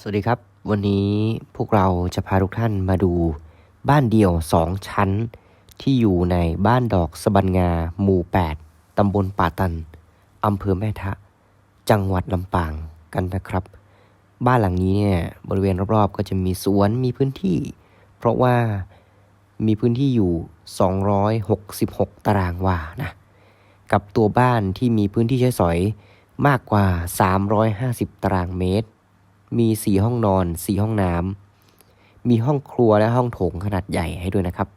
สวัสดีครับ วันนี้พวกเราจะพาทุกท่านมาดูบ้านเดี่ยว 2 ชั้น ที่อยู่ในบ้านดอกสะบันงา หมู่ 8 ตำบลป่าตัน อำเภอแม่ทะ จังหวัดลำปางกันนะครับ บ้านหลังนี้เนี่ยบริเวณรอบๆ ก็จะมีสวนมีพื้นที่ เพราะว่ามีพื้นที่อยู่ 266 ตารางวานะ กับตัวบ้านที่มีพื้นที่ใช้สอยมากกว่า 350 ตารางเมตร มี4ห้องนอน4ห้องน้ำมีห้องครัวและห้องโถงขนาดใหญ่ให้ด้วยนะครับ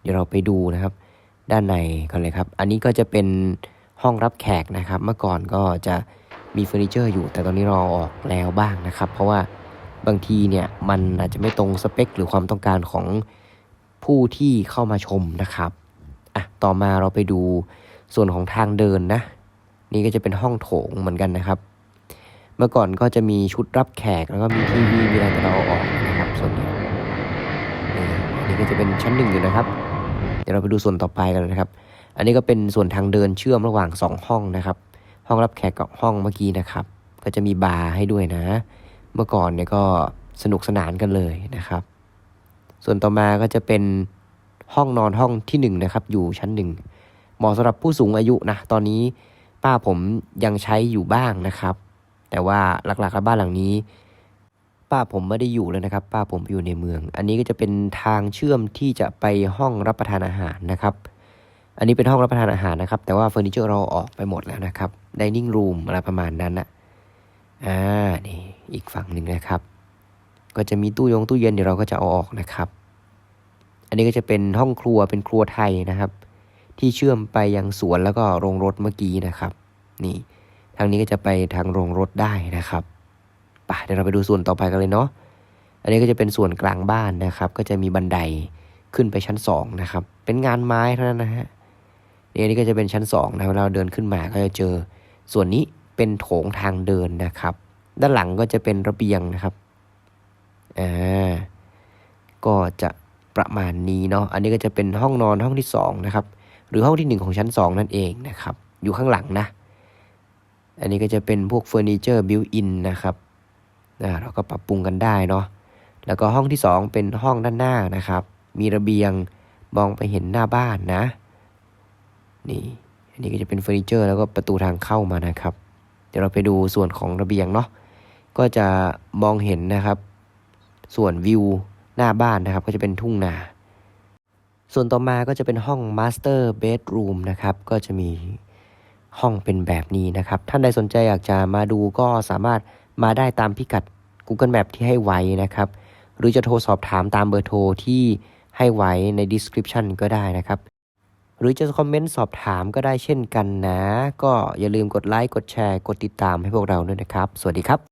เดี๋ยวเราไปดูนะครับ ด้านในกันเลยครับ อันนี้ก็จะเป็นห้องรับแขกนะครับ เมื่อก่อนก็จะมีเฟอร์นิเจอร์อยู่ แต่ตอนนี้เราเอาออกแล้วบ้างนะครับ เพราะว่าบางทีเนี่ยมันอาจจะไม่ตรงสเปค หรือความต้องการของผู้ที่เข้ามาชมนะครับอะต่อมาเราไปดูส่วนของทางเดินนะ นี่ก็จะเป็นห้องโถงเหมือนกันนะครับ เมื่อก่อนก็จะมีชุดรับแขกแล้วก็มีทีวีมีอะไรแต่เราเอาออกนะครับส่วนนี้นี่ก็จะเป็นชั้นหนึ่งอยู่นะครับ เดี๋ยวเราไปดูส่วนต่อไปกันนะครับ อันนี้ก็เป็นส่วนทางเดินเชื่อมระหว่างสองห้องนะครับ ห้องรับแขกกับห้องเมื่อกี้นะครับ ก็จะมีบาร์ให้ด้วยนะ เมื่อก่อนเนี่ยก็สนุกสนานกันเลยนะครับ ส่วนต่อมาก็จะเป็นห้องนอนห้องที่หนึ่งนะครับ อยู่ชั้นหนึ่งเหมาะสำหรับผู้สูงอายุนะ ตอนนี้ป้าผมยังใช้อยู่บ้างนะครับ แต่ว่าหลักๆแล้วบ้านหลังนี้ ป้าผมไม่ได้อยู่เลยนะครับ ป้าผมไปอยู่ในเมือง อันนี้ก็จะเป็นทางเชื่อมที่จะไปห้องรับประทานอาหารนะครับ อันนี้เป็นห้องรับประทานอาหารนะครับ แต่ว่าเฟอร์นิเจอร์เราออกไปหมดแล้วนะครับดิเนิ่งรูมอะไรประมาณนั้นนะอ่านี่อีกฝั่งหนึ่งนะครับ ก็จะมีตู้ยงตู้เย็นเดี๋ยวเราก็จะเอาออกนะครับ อันนี้ก็จะเป็นห้องครัวเป็นครัวไทยนะครับ ที่เชื่อมไปยังสวนแล้วก็โรงรถเมื่อกี้นะครับ นี่ ทางนี้ก็จะไปทางโรงรถได้นะครับไปเดี๋ยวเราไปดูส่วนต่อไปกันเลยเนาะ อันนี้ก็จะเป็นส่วนกลางบ้านนะครับ ก็จะมีบันไดขึ้นไปชั้นสองนะครับ เป็นงานไม้เท่านั้นนะฮะนี่อันนี้ก็จะเป็นชั้นสองนะเวลาเราเดินขึ้นมาก็จะเจอ ส่วนนี้เป็นโถงทางเดินนะครับ ด้านหลังก็จะเป็นระเบียงนะครับ อ่า ก็จะประมาณนี้เนาะ อันนี้ก็จะเป็นห้องนอนห้องที่สองนะครับ หรือห้องที่หนึ่งของชั้นสองนั่นเองนะครับ อยู่ข้างหลังนะ อันนี้ก็จะเป็นพวกเฟอร์นิเจอร์บิวอินนะครับนะเราก็ปรับปรุงกันได้เนาะแล้วก็ห้องที่ 2 เป็นห้องด้านหน้านะครับ มีระเบียงมองไปเห็นหน้าบ้านนะ นี่ อันนี้ก็จะเป็นเฟอร์นิเจอร์แล้วก็ประตูทางเข้ามานะครับ เดี๋ยวเราไปดูส่วนของระเบียงเนาะ ก็จะมองเห็นนะครับ ส่วนวิวหน้าบ้านนะครับ ก็จะเป็นทุ่งนา ส่วนต่อมาก็จะเป็นห้อง Master Bedroom นะครับ ก็จะมี ห้องเป็นแบบนี้นะครับ ท่านใดสนใจอยากจะมาดูก็สามารถมาได้ตามพิกัด Google Map ที่ให้ไว้นะครับ หรือจะโทรสอบถามตามเบอร์โทรที่ให้ไว้ใน description ก็ได้นะครับ หรือจะคอมเมนต์สอบถามก็ได้เช่นกันนะ ก็อย่าลืมกดไลค์กดแชร์ กดติดตามให้พวกเราด้วยนะครับ สวัสดีครับ